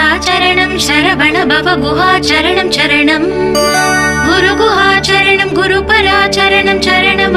சரணாச்சரணம் சரவண பவ குஹாச்சரணம் சரணம் குரு குஹாச்சரணம் குரு பராச்சரணம் சரணம்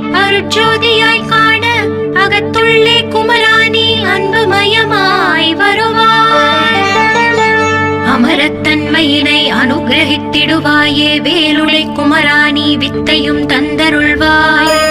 அருட்சோதியாய் காண அகத்துள்ளே குமராணி அன்புமயமாய் வருவாய். அமரத்தன்மையினை அனுகிரகித்திடுவாயே வேலுடை குமராணி வித்தையும் தந்தருள்வாய்.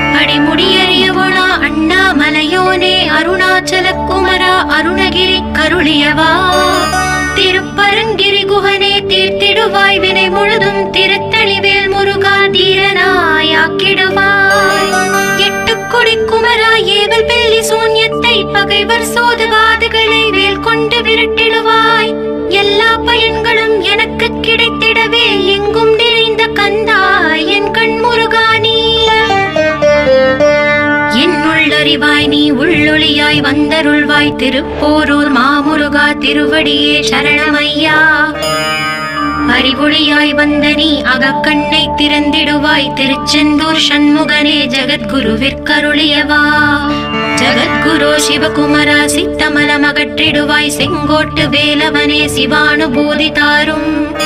அடிமுடியறியவனா அண்ணாமலையோனே அருணாச்சல குமரா அருணகிரி கருளியவா. திருப்பரங்கிரி குகனே தீர்த்திடுவாய் வினை முழுதும் திருத்தளிவேல் முருகா தீரனாயாக்கிடுவாய். எட்டு கொடி குமரா ஏவல் பெல்லி சூன்யத்தை பகைவர் சோதுவாதுகளை வேல் கொண்டு விரட்டிடுவாய். எல்லா பயன்களும் எனக்கு கிடைத்திடவே எங்கும் நீ உள்ளொளியாய் வந்தருள்வாய். திருப்போரூர் மாமுருகா திருவடியே சரணமையா. அறிவொளியாய் வந்த நீ அகக்கண்ணை திறந்திடுவாய். திருச்செந்தூர் சண்முகனே ஜகத்குருவிற்கருளியவா. ஜகத்குரு சிவகுமரா சித்தமலம் அகற்றிடுவாய் செங்கோட்டு வேலவனே சிவானுபூதி தாரும்.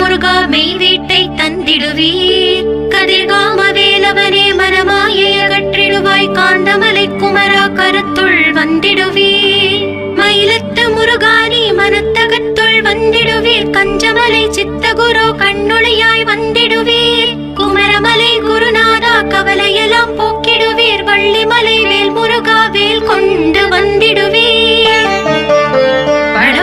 முருகா மெய் வீட்டை தந்திடுவீர். கதிர்காம வேலவனே மனமாயை அகற்றிடுவாய். காந்தமலை குமரா கருத்துள் வந்திடுவீர். மயிலத்து முருகானி மனத்தகத்துள் வந்திடுவீர். கஞ்சமலை சித்தகுரு கண்ணுளையாய் வந்திடுவீர். குமரமலை குருநாதா கவலையெல்லாம் போக்கிடுவீர். வள்ளிமலை வேல் முருகா வேல் கொண்டு வந்திடுவீர்.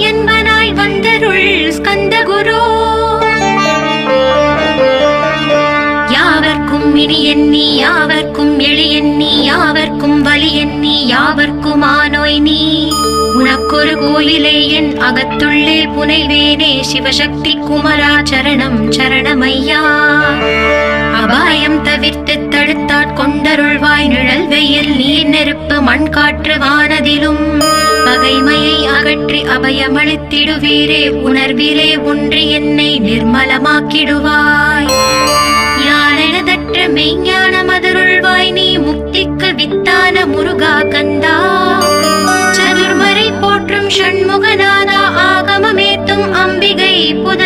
என்பனாய் வந்தருள் ஸ்கந்த குரு யாவர்க்கும் இனி எண்ணி யாவர்க்கும் எளி எண்ணி யாவர்க்கும் வலி எண்ணி யாவர்க்கும் ஆனோய் நீ. உனக்கொரு கோயிலே என் அகத்துள்ளே புனைவேனே சிவசக்தி குமரா சரணம் சரணமையா. அபாயம் தவிர்த்து தடுத்தாட் கொண்டருள்வாய் நிழல் வெயில் நீர் நெருப்பு மண் காற்று வானதிலும். பகைமையை அகற்றி அபயமளித்திடுவீரே உணர்வீரே ஒன்று என்னை நிர்மலமாக்கிடுவாய். யானெனதற்ற மெய்ஞான மதருள்வாய் நீ முக்திக்கு வித்தான முருகா கந்தா. சதுர்மறை போற்றும் ஷண்முகநாதா ஆகமமேத்தும் அம்பிகை புத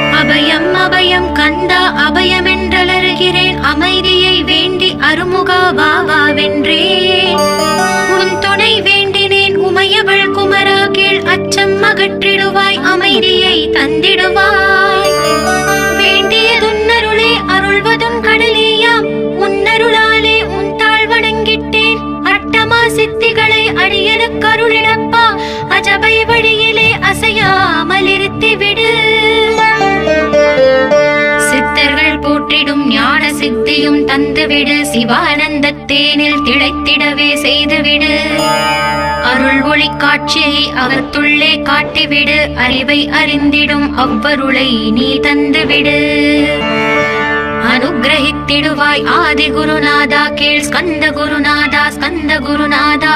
அபயம் அபயம் கந்தா அபயமென்றலருகிறேன். அமைதியை வேண்டி அருமுகா வாவா வா வென்றேன் உன் துணை வேண்டினேன் உமையவள் குமரா கீழ் அச்சம் அகற்றிடுவாய் அமைதியை தந்திடுவாய். வேண்டியதுன்னருளே அருள்வதும் கடலேயாம். உன்னருளாலே உன் தாழ் வணங்கிட்டேன் அட்டமா சித்திகளை அடியனுக்கு அஜபை வழியிலே அசையாமல் இருத்தி விடு சித்தர்கள் போற்றிடும் ஞான சித்தியும் தந்துவிடு. சிவானந்த தேனில் திளைத்திடவே செய்துவிடு. அருள் ஒளி காட்சியை அகத்துள்ளே காட்டிவிடு. அறிவை அறிந்திடும் அவ்வருளை நீ தந்துவிடு. அனுகிரகித்திடுவாய் ஆதி குருநாதா கேள் ஸ்கந்த குருநாதா ஸ்கந்த குருநாதா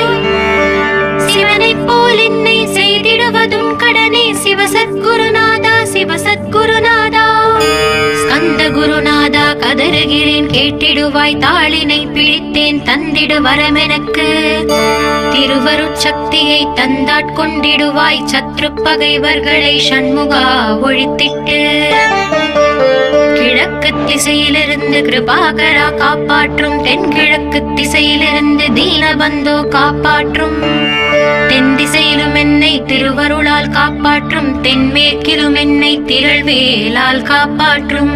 போல் என்னை செய்திடுவதும் கடனே சிவசத்குருநாதா சிவசத்குருநாதா. ஸ்கந்த குருநாதா கதறுகிறேன் கேட்டிடுவாய் தாளினை பிடித்தேன் தந்திடு வரமெனக்கு. திருவருட்சக்தியை தந்தாட்கொண்டிடுவாய் சத்ரு பகைவர்களை சண்முகா ஒழித்திட்டு. கிழக்கு திசையிலிருந்து கிருபாகரா காப்பாற்றும் தென்கிழக்கு திசையிலிருந்து தீனபந்தோ காப்பாற்றும். தென் திசையிலும் என்னை திருவருளால் காப்பாற்றும் தென்மேற்கிலும் என்னை திரள்வேலால் காப்பாற்றும்.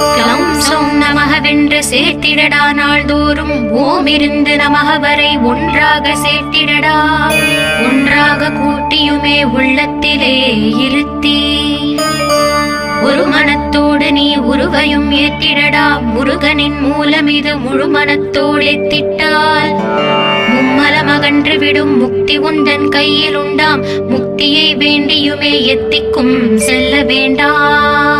க்ளௌம் சௌம் நமகவென்று சேர்த்திடடா நாள்தோறும். ஓம் இருந்து நமக வரை ஒன்றாக சேர்த்திடடா. ஒன்றாக கூட்டியுமே உள்ளத்திலே இருத்தி. ஒரு மனத்தோடு நீ உருவையும் ஏற்றிடடா. முருகனின் மூலம் இது முழு மனத்தோடு எத்திட்டால். மும்மலம் அகன்று விடும் முக்தி உந்தன் கையில் உண்டாம் முக்தியை வேண்டியுமே எத்திக்கும். செல்ல வேண்டாம்.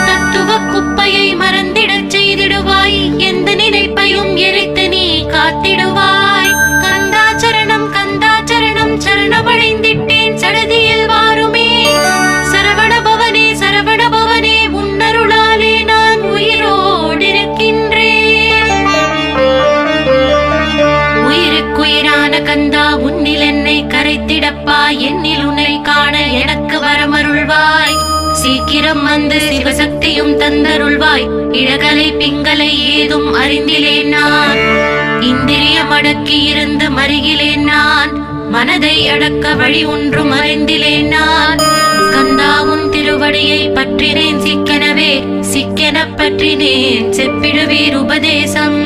பற்றினேன் சிக்கனவே சிக்கன பற்றினேன். செப்பிடுவீர் உபதேசம்.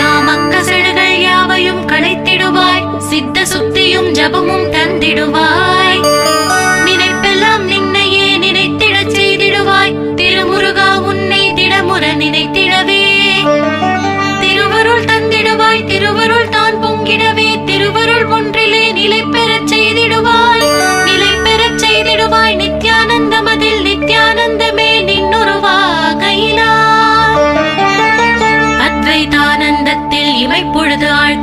காமக்கசடுகள் யாவையும் களைத்திடுவாய் சித்த சுத்தியும் ஜபமும் தந்திடுவாய்.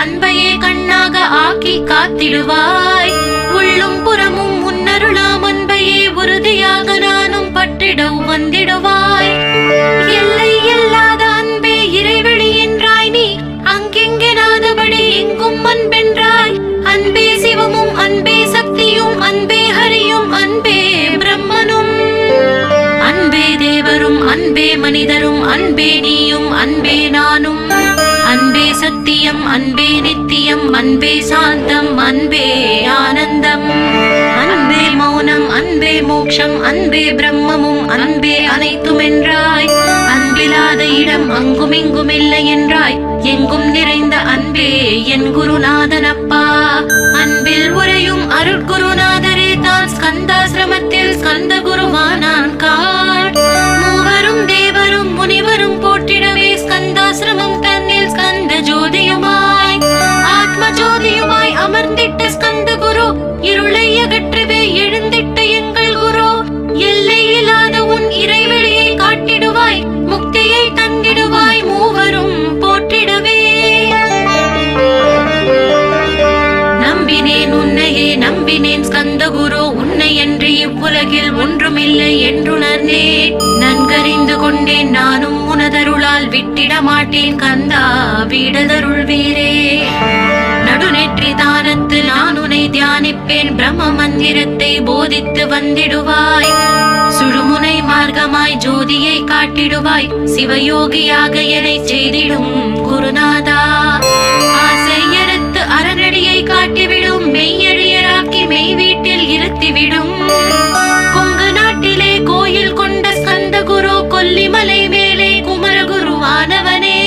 அன்பையே கண்ணாக ஆக்கி காத்திடுவாய். உள்ளும் புறமும் முன்னருளாம் அன்பையே உறுதியாக நானும் பற்றிட வந்திடுவாய். எல்லை இல்லாத அன்பே இறைவெளி என்றாய் நீ. அங்கெங்கெனாதபடி எங்கும் அன்பென்றாய். அன்பே சிவமும் அன்பே சக்தியும் அன்பே ஹரியும் அன்பே பிரம்மனும். அன்பே தேவரும் அன்பே மனிதரும் அன்பே நீயும் அன்பே நானும். சத்தியம் அன்பே நித்தியம் அன்பே சாந்தம் அன்பே ஆனந்தம். அன்பே மௌனம் அன்பே மோக்ஷம் அன்பே பிரம்மமும் அன்பே அனைத்தும் என்றாய் அன்பில்லாத இடம் அங்கும் இங்கும் இல்லை என்றாய். எங்கும் நிறைந்த அன்பே என் குருநாதனப்பா. அன்பில் உரையும் அருட்குருநாதரே போதித்து சுழுமுனை மார்க்கமாய் ஜோதியை காட்டிடுவாய். சிவயோகியாக என்னை செய்திடும் குருநாதா. ஆசையறுத்து அறநடியை காட்டிவிடும். மெய்யழியராக்கி மெய் வீட்டில் இருத்திவிடும். கொங்கு நாட்டிலே கோயில் கொண்ட ஸ்கந்த குரு கொல்லிமலை மேலே குமரகுருவானவனே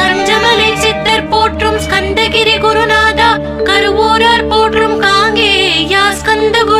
கஞ்சமலை சித்தர் போற்றும் ஸ்கந்தகிரி குருநாதா. கருவூரார் போற்றும் காங்கே யா ஸ்கந்த குரு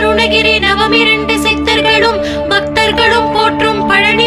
நால்வர் அருணகிரி நவமிரண்டு சித்தர்களும் பக்தர்களும் போற்றும் பழனி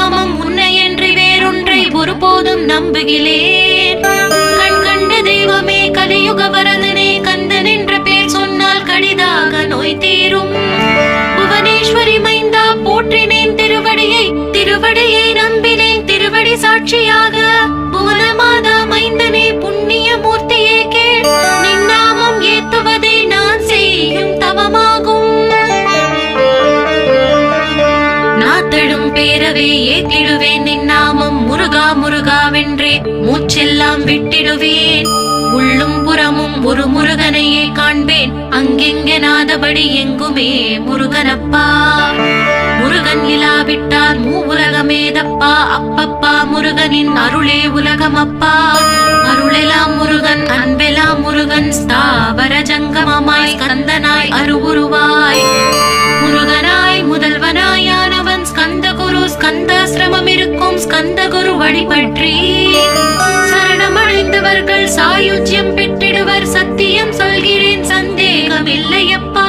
ஒருபோதும் நம்புகிறேன் கண் கண்ட தெய்வமே கலியுக வரதனே கந்தன் என்ற பேர் சொன்னால் கடிதாக நோய் தீரும். புவனேஸ்வரி மைந்தா போற்றினேன் திருவடியை திருவடியை நம்பினேன் திருவடி சாட்சியாக. புவனமாதா மைந்தனே புண்ணிய மூர்த்தியே கேள். நின்னாமம் ஏத்துவதே நான் செய்யும் தவமாகும். நாத்தழும் பேரவே ஏத்திடுவேன் நின் முருகாவென்றே மூச்செல்லாம் விட்டிடுவேன். உள்ளும் புறமும் ஒரு முருகனையே காண்பேன். அங்கெங்கெனாதபடி எங்குமே முருகனப்பா. முருகன் இலாவிட்டார் மூ உலகமேதப்பா. அப்பப்பா முருகனின் அருளே உலகமப்பா. அருளெல்லாம் முருகன் அன்பெல்லாம் முருகன் ஸ்தாவர ஜங்கமமாய் கந்தனாய் அருவுருவாய். முருகனாய் முதல்வனாயானவன் ஸ்கந்த குரு ஸ்கந்தாசிரமம் இருக்கும் ஸ்கந்தகுரு வழிபற்றி சரணமடைந்தவர்கள் சாயுஜ்யம் பெற்றிடுவர். சத்தியம் சொல்கிறேன் சந்தேகம் இல்லையப்பா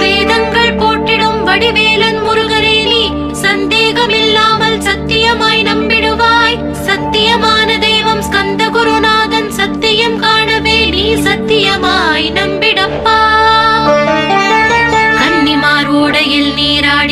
வேதங்கள் போட்டிடும் வடிவேலன் முருகனே நீ சந்தேகம் இல்லாமல் சத்தியமாய் நம்பிடுவாய். சத்தியமான தெய்வம் ஸ்கந்தகுருநாதன் சத்தியம் காணவே நீ சத்தியமாய் நம்பிடப்பா.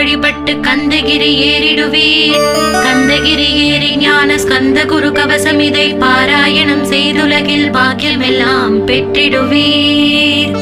வழிபட்டு கந்தகிரி ஏறிடுவீர். கந்தகிரி ஏறி ஞான ஸ்கந்த குரு கவசம் இதை பாராயணம் செய்துலகில் பாக்கியம் எல்லாம் பெற்றிடுவீர்.